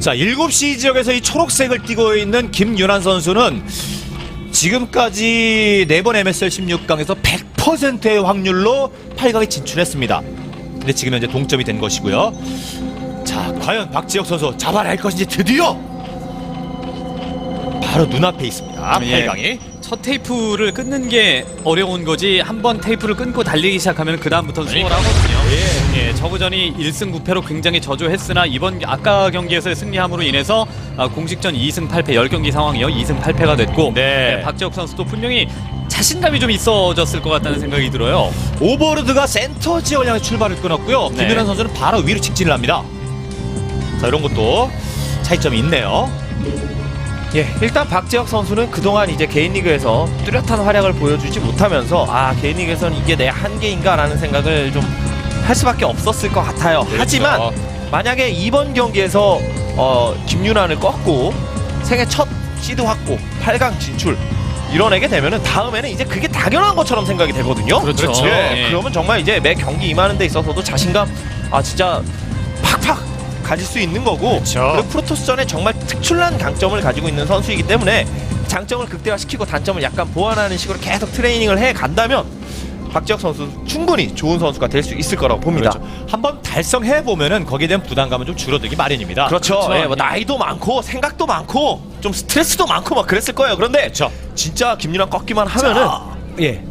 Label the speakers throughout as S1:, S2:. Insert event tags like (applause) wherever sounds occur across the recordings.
S1: 자, 7시 지역에서 이 초록색을 띠고 있는 김윤환 선수는 지금까지 4번 MSL 16강에서 100%의 확률로 8강에 진출했습니다. 근데 지금 현재 동점이 된 것이고요. 자, 과연 박지혁 선수 잡아낼 것인지 드디어 바로 눈앞에 있습니다.
S2: 예.
S1: 8강이.
S2: 첫 테이프를 끊는 게 어려운 거지 한 번 테이프를 끊고 달리기 시작하면 그 다음부터는 수월하거든요. 예, 저그전이 1승 9패로 굉장히 저조했으나 이번 아까 경기에서의 승리함으로 인해서 아, 공식전 2승 8패 10경기 상황이요. 2승 8패가 됐고
S1: 네.
S2: 예, 박재욱 선수도 분명히 자신감이 좀 있어졌을 것 같다는 생각이 들어요.
S1: 오버로드가 센터 향해 출발을 끊었고요.
S2: 네.
S1: 김윤환 선수는 바로 위로 직진을 합니다. 자, 이런 것도 차이점이 있네요.
S3: 예, 일단 박재혁 선수는 그동안 이제 개인 리그에서 뚜렷한 활약을 보여주지 못하면서 아 개인 리그에서는 이게 내 한계인가라는 생각을 좀 할 수밖에 없었을 것 같아요.
S1: 그렇죠.
S3: 하지만 만약에 이번 경기에서 어, 김윤환을 꺾고 생애 첫 시드 확보, 8강 진출 이뤄내게 되면은 다음에는 이제 그게 당연한 것처럼 생각이 되거든요.
S2: 그렇죠.
S3: 예,
S2: 예.
S3: 그러면 정말 이제 매 경기 임하는 데 있어서도 자신감 아 진짜 팍팍 가질 수 있는 거고
S1: 그렇죠.
S3: 리고 프로토스전에 정말 특출난 강점을 가지고 있는 선수이기 때문에 장점을 극대화시키고 단점을 약간 보완하는 식으로 계속 트레이닝을 해 간다면 박지혁 선수 충분히 좋은 선수가 될 수 있을 거라고 봅니다.
S1: 그렇죠. 한번 달성해 보면은 거기에 대한 부담감은 좀 줄어들기 마련입니다.
S3: 그렇죠.
S2: 그렇죠.
S3: 예, 뭐
S2: 예.
S3: 나이도 많고 생각도 많고 좀 스트레스도 많고 막 그랬을 거예요. 그런데
S1: 그렇죠.
S3: 진짜 김윤환 꺾기만 하면은 예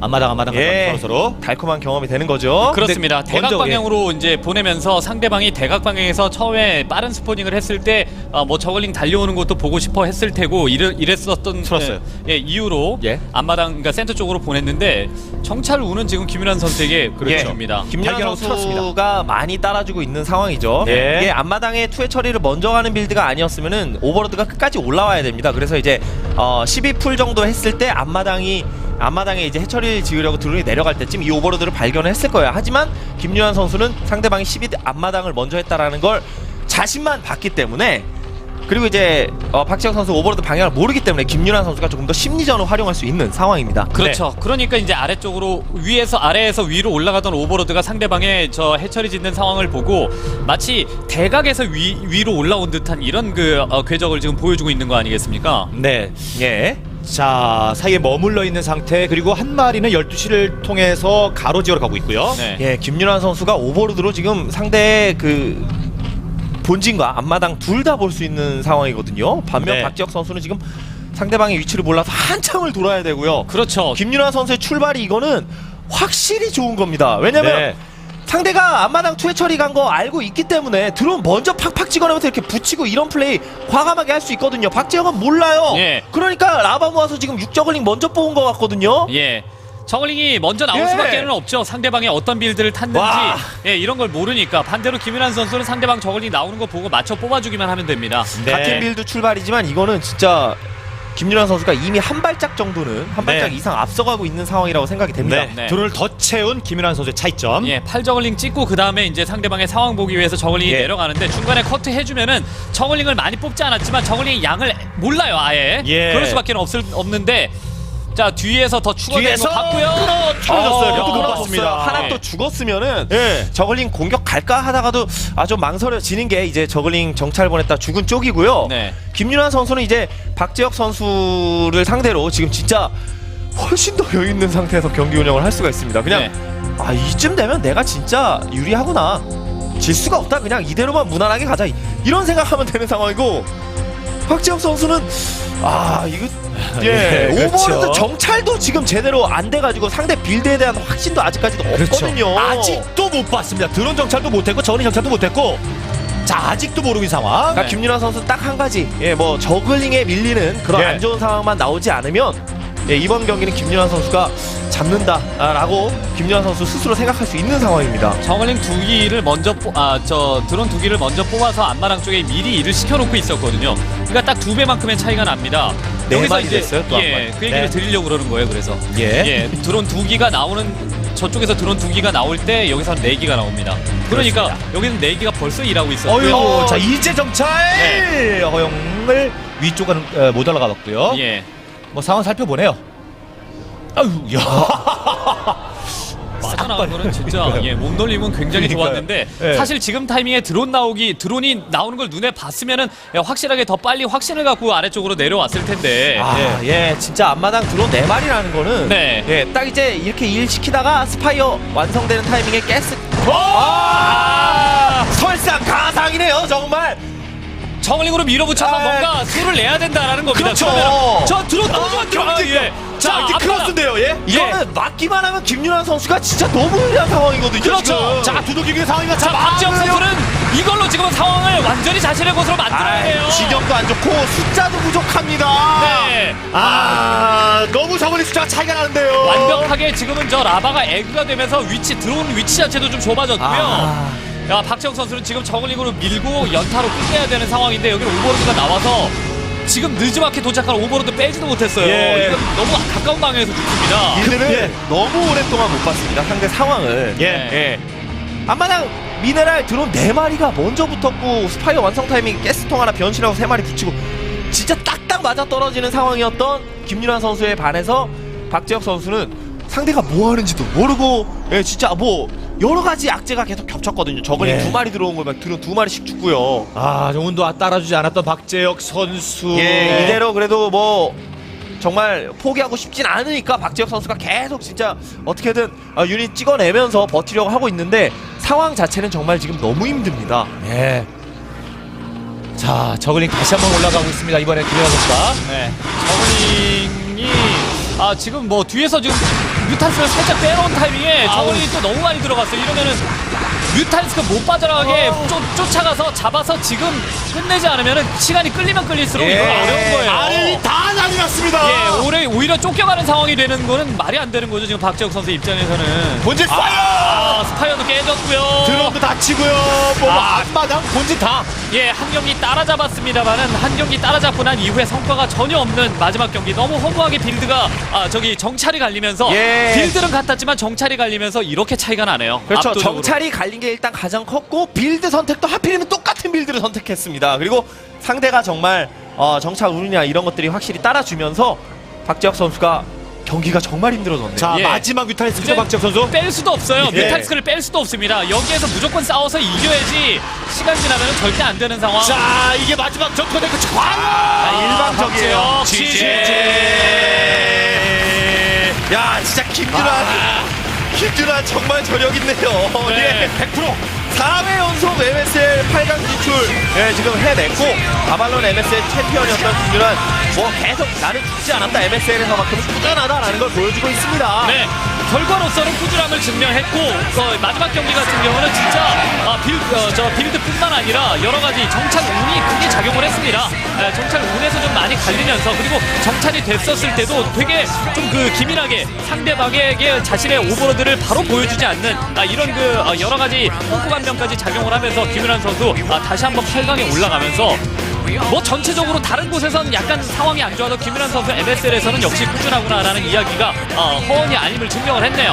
S1: 앞마당 앞마당
S3: 예.
S1: 서로 서로.
S3: 달콤한 경험이 되는 거죠.
S2: 그렇습니다.
S1: 근데
S2: 대각
S1: 먼저,
S2: 방향으로 이제 보내면서 상대방이 대각 방향에서 처음에 빠른 스포닝을 했을 때 뭐 저글링 달려오는 것도 보고 싶어 했을 테고 이래, 이랬었던
S1: 틀었어요.
S2: 예, 예, 이유로
S1: 예.
S2: 앞마당 그러니까 센터 쪽으로 보냈는데 정찰 우는 지금 김윤환 선수에게
S3: 예.
S2: 그렇습니다.
S1: 발견하고 틀었습니다.
S3: 선수가 많이 따라주고 있는 상황이죠.
S1: 예.
S3: 이게 앞마당에 투의 처리를 먼저 하는 빌드가 아니었으면은 오버로드가 끝까지 올라와야 됩니다. 그래서 이제 어 12풀 정도 했을 때 앞마당이 앞마당에 이제 해처리를 지으려고 드론이 내려갈 때쯤 이 오버로드를 발견을 했을 거예요. 하지만 김유한 선수는 상대방이 12 앞마당을 먼저 했다라는 걸 자신만 봤기 때문에 그리고 이제 어, 박지영 선수 오버로드 방향을 모르기 때문에 김윤환 선수가 조금 더 심리전을 활용할 수 있는 상황입니다.
S2: 그렇죠. 그러니까 이제 아래쪽으로 위에서 아래에서 위로 올라가던 오버로드가 상대방의 저 해처리 짓는 상황을 보고 마치 대각에서 위, 위로 올라온 듯한 이런 그 어, 궤적을 지금 보여주고 있는 거 아니겠습니까?
S1: 네.
S3: 예.
S1: 자, 사이에 머물러 있는 상태 그리고 한 마리는 12시를 통해서 가로지어로 가고 있고요.
S2: 네.
S3: 예, 김윤환 선수가 오버로드로 지금 상대의 그 본진과 앞마당 둘 다 볼 수 있는 상황이거든요. 반면
S1: 네.
S3: 박지혁 선수는 지금 상대방의 위치를 몰라서 한참을 돌아야 되고요.
S2: 그렇죠.
S3: 김윤환 선수의 출발이 이거는 확실히 좋은 겁니다. 왜냐면
S1: 네.
S3: 상대가 앞마당 투회 처리 간 거 알고 있기 때문에 드론 먼저 팍팍 찍어내면서 이렇게 붙이고 이런 플레이 과감하게 할 수 있거든요. 박지혁은 몰라요.
S2: 예.
S3: 그러니까 라바 모아서 지금 육저글링 먼저 뽑은 것 같거든요.
S2: 예. 저글링이 먼저 나올
S3: 예.
S2: 수밖에는 없죠. 상대방이 어떤 빌드를 탔는지
S3: 와.
S2: 예, 이런 걸 모르니까 반대로 김윤환 선수는 상대방 저글링 나오는 거 보고 맞춰 뽑아주기만 하면 됩니다.
S1: 네.
S3: 같은 빌드 출발이지만 이거는 진짜 김윤환 선수가 이미 한 발짝 정도는 한 발짝
S1: 네.
S3: 이상 앞서가고 있는 상황이라고 생각이 됩니다.
S1: 네.
S2: 네.
S1: 드론을 더 채운 김윤환 선수의 차이점.
S2: 예, 팔 저글링 찍고 그 다음에 이제 상대방의 상황 보기 위해서 저글링이
S3: 예.
S2: 내려가는데 중간에 커트 해주면은 저글링을 많이 뽑지 않았지만 저글링 양을 몰라요 아예.
S1: 예.
S2: 그럴 수밖에 없을 없는데 자 뒤에서 더
S1: 뒤에서
S2: 거 봤고요.
S1: 틀어졌어요.
S2: 어,
S1: 못. 봤습니다.
S3: 하나
S2: 네.
S3: 또 죽었으면은
S1: 예.
S3: 저글링 공격 갈까 하다가도 아좀 망설여지는 게 이제 저글링 정찰 보냈다 죽은 쪽이고요.
S2: 네.
S3: 김윤환 선수는 이제 박재혁 선수를 상대로 지금 진짜 훨씬 더 여유 있는 상태에서 경기 운영을 할 수가 있습니다. 그냥
S2: 네.
S3: 아 이쯤 되면 내가 진짜 유리하구나. 질 수가 없다. 그냥 이대로만 무난하게 가자. 이런 생각하면 되는 상황이고 박재혁 선수는 아 이거 (laughs) 예
S1: 네, 그렇죠.
S3: 오버로드 정찰도 지금 제대로 안 돼가지고 상대 빌드에 대한 확신도 아직까지도 없거든요.
S1: 그렇죠. 아직도 못 봤습니다. 드론 정찰도 못했고 저글링 정찰도 못했고 자 아직도 모르고 있는 상황.
S3: 그러니까
S2: 네.
S3: 김윤환 선수 딱 한 가지 예 뭐 저글링에 밀리는 그런
S1: 예.
S3: 안 좋은 상황만 나오지 않으면 예, 이번 경기는 김윤환 선수가 잡는다라고 김윤환 선수 스스로 생각할 수 있는 상황입니다.
S2: 저글링 두 기를 먼저 아저 드론 두 기를 먼저 뽑아서 안마랑 쪽에 미리 일을 시켜놓고 있었거든요. 그러니까 딱 두 배만큼의 차이가 납니다.
S3: 네
S2: 여기서 이제
S3: 됐어요, 또한
S2: 예. 그 얘기를
S1: 네.
S2: 드리려고 그러는 거예요. 그래서
S1: 예.
S2: 예, 드론 두 기가 나오는 저쪽에서 드론 두 기가 나올 때 여기서는 네 기가 나옵니다. 그러니까 여기는 네 기가 벌써 일하고 있었고요.
S1: 어유, 자 이제 정찰
S2: 네.
S1: 허용을 위쪽은 어, 못 올라가봤고요.
S2: 예.
S1: 뭐 상황 살펴보네요. 아유, 야.
S2: 빠져나오는 빠져나간 거는 진짜 예, 몸놀림은 굉장히
S1: 그러니까요.
S2: 좋았는데
S1: 예.
S2: 사실 지금 타이밍에 드론 나오기 드론이 나오는 걸 눈에 봤으면은 예, 확실하게 더 빨리 확신을 갖고 아래쪽으로 내려왔을 텐데
S3: 아, 예. 진짜 앞마당 드론 4마리라는 거는
S2: 네.
S3: 예, 딱 이제 이렇게 일 시키다가 스파이어 완성되는 타이밍에 가스
S2: 아!
S3: 설상 가상이네요, 정말.
S2: 정글링으로 밀어붙여서
S3: 아,
S2: 뭔가 수를 내야 된다라는 겁니다.
S3: 그렇죠.
S2: 그러면 저 드론 또
S1: 아,
S2: 좀 들어가요.
S1: 경기-
S2: 예.
S1: 자, 이제
S2: 앞마당.
S1: 크로스인데요, 예?
S3: 이거는 맞기만 하면 김윤환 선수가 진짜 너무 유리한 상황이거든요.
S2: 그렇죠.
S3: 지금.
S1: 자, 두둑이의 상황이가
S2: 자,
S1: 참
S2: 박지영. 선수는 이걸로 지금 상황을 완전히 자신의 것으로 만들어야 해요.
S3: 아, 진영도 안 좋고 숫자도 부족합니다.
S2: 네.
S1: 아, 너무 저번에 숫자가 차이가 나는데요.
S2: 완벽하게 지금은 저 라바가 에그가 되면서 위치 들어오는 위치 자체도 좀 좁아졌고요.
S3: 아.
S2: 야 박지영 선수는 지금 저글링으로 밀고 연타로 끝내야 되는 상황인데 여기 오버로드가 나와서 지금 늦지막히 도착한 오버로드 빼지도 못했어요.
S1: 예.
S2: 이건 너무 가까운 방향에서 죽습니다.
S3: 빌드를
S1: 예.
S3: 너무 오랫동안 못 봤습니다. 상대 상황을.
S1: 예.
S3: 예. 앞마당 미네랄 드론 4마리가 먼저 붙었고 스파이어 완성 타이밍 가스통 하나 변신하고 3마리 붙이고 진짜 딱딱 맞아 떨어지는 상황이었던 김윤환 선수에 반해서 박재혁 선수는 상대가 뭐 하는지도 모르고 예 진짜 뭐 여러 가지 악재가 계속 겹쳤거든요. 저글링
S1: 예.
S3: 두 마리 들어온 거막 드론 두 마리씩 죽고요.
S1: 아, 정훈도 따라주지 않았던 박재혁 선수.
S3: 예, 이대로 그래도 뭐 정말 포기하고 싶진 않으니까 박지혁 선수가 계속 진짜 어떻게든 어, 유닛 찍어내면서 버티려고 하고 있는데 상황 자체는 정말 지금 너무 힘듭니다.
S1: 예. 자, 저글링 다시 한번 올라가고 있습니다. 이번에 김현아 선수가.
S2: 네. 저글링이 아 지금 뭐 뒤에서 지금 뮤탄스를 살짝 빼놓은 타이밍에 저글링이 또 너무 많이 들어갔어요. 이러면은 뮤탄스가 못 빠져나가게 쫓, 쫓아가서 잡아서 지금 끝내지 않으면은 시간이 끌리면 끌릴수록
S3: 예.
S2: 이건 어려운 거예요.
S1: 아래이 다 난리 났습니다.
S2: 예, 오히려, 오히려 쫓겨가는 상황이 되는 거는 말이 안 되는 거죠. 지금 박재혁 선수 입장에서는.
S1: 본질 파이어!
S2: 아, 스파이어도 깨졌고요.
S1: 드럼도 다치고요. 뭐
S2: 아.
S1: 앞마당 본질 다.
S2: 예, 한 경기 따라잡았습니다만은 한 경기 따라잡고 난 이후에 성과가 전혀 없는 마지막 경기 너무 허무하게 빌드가 아 저기 정찰이 갈리면서
S3: 예.
S2: 빌드는 같았지만 정찰이 갈리면서 이렇게 차이가 나네요.
S3: 그렇죠.
S2: 압도적으로.
S3: 정찰이 갈린 게 일단 가장 컸고 빌드 선택도 하필이면 똑같은 빌드를 선택했습니다. 그리고 상대가 정말 어, 정찰 우느냐 이런 것들이 확실히 따라주면서 박지혁 선수가 경기가 정말 힘들어졌네요.
S1: 자,
S2: 예.
S1: 마지막 뮤탈리스트죠,
S2: 이제
S1: 박재혁 선수.
S2: 뺄 수도 없어요.
S1: 예.
S2: 뮤탈스크를 뺄 수도 없습니다. 여기에서 무조건 싸워서 이겨야지 시간 지나면 절대 안 되는 상황.
S1: 자, 이게 마지막 점프대 그 과연!
S3: 아, 일방적이에요.
S2: 박지혁,
S1: 지지.
S3: 야 진짜 김준환 김준환 정말 저력 있네요. (laughs)
S2: 네.
S3: 예, 100% 4회 연속 MSL 8강 진출 예, 지금 해냈고 아발론 MSL 챔피언이었던 김준환 뭐 계속 나는 죽지 않았다 MSL에서만큼 꾸준하다라는 걸 보여주고 있습니다.
S2: 네. 결과로서는 꾸준함을 증명했고 어, 마지막 경기 같은 경우는 진짜 아, 빌, 어, 저 빌드뿐만 아니라 여러 가지 정찰 운이 크게 작용을 했습니다. 에, 정찰 운에서 좀 많이 갈리면서 그리고 정찰이 됐었을 때도 되게 좀 그 기민하게 상대방에게 자신의 오버로드를 바로 보여주지 않는 아, 이런 그 어, 여러 가지 호구 감정까지 작용을 하면서 김윤환 선수 아, 다시 한번 8강에 올라가면서 뭐 전체적으로 다른 곳에선 약간 상황이 안 좋아도 김윤환 선수 MSL에서는 역시 꾸준하구나라는 이야기가 어, 허언이 아님을 증명을 했네요.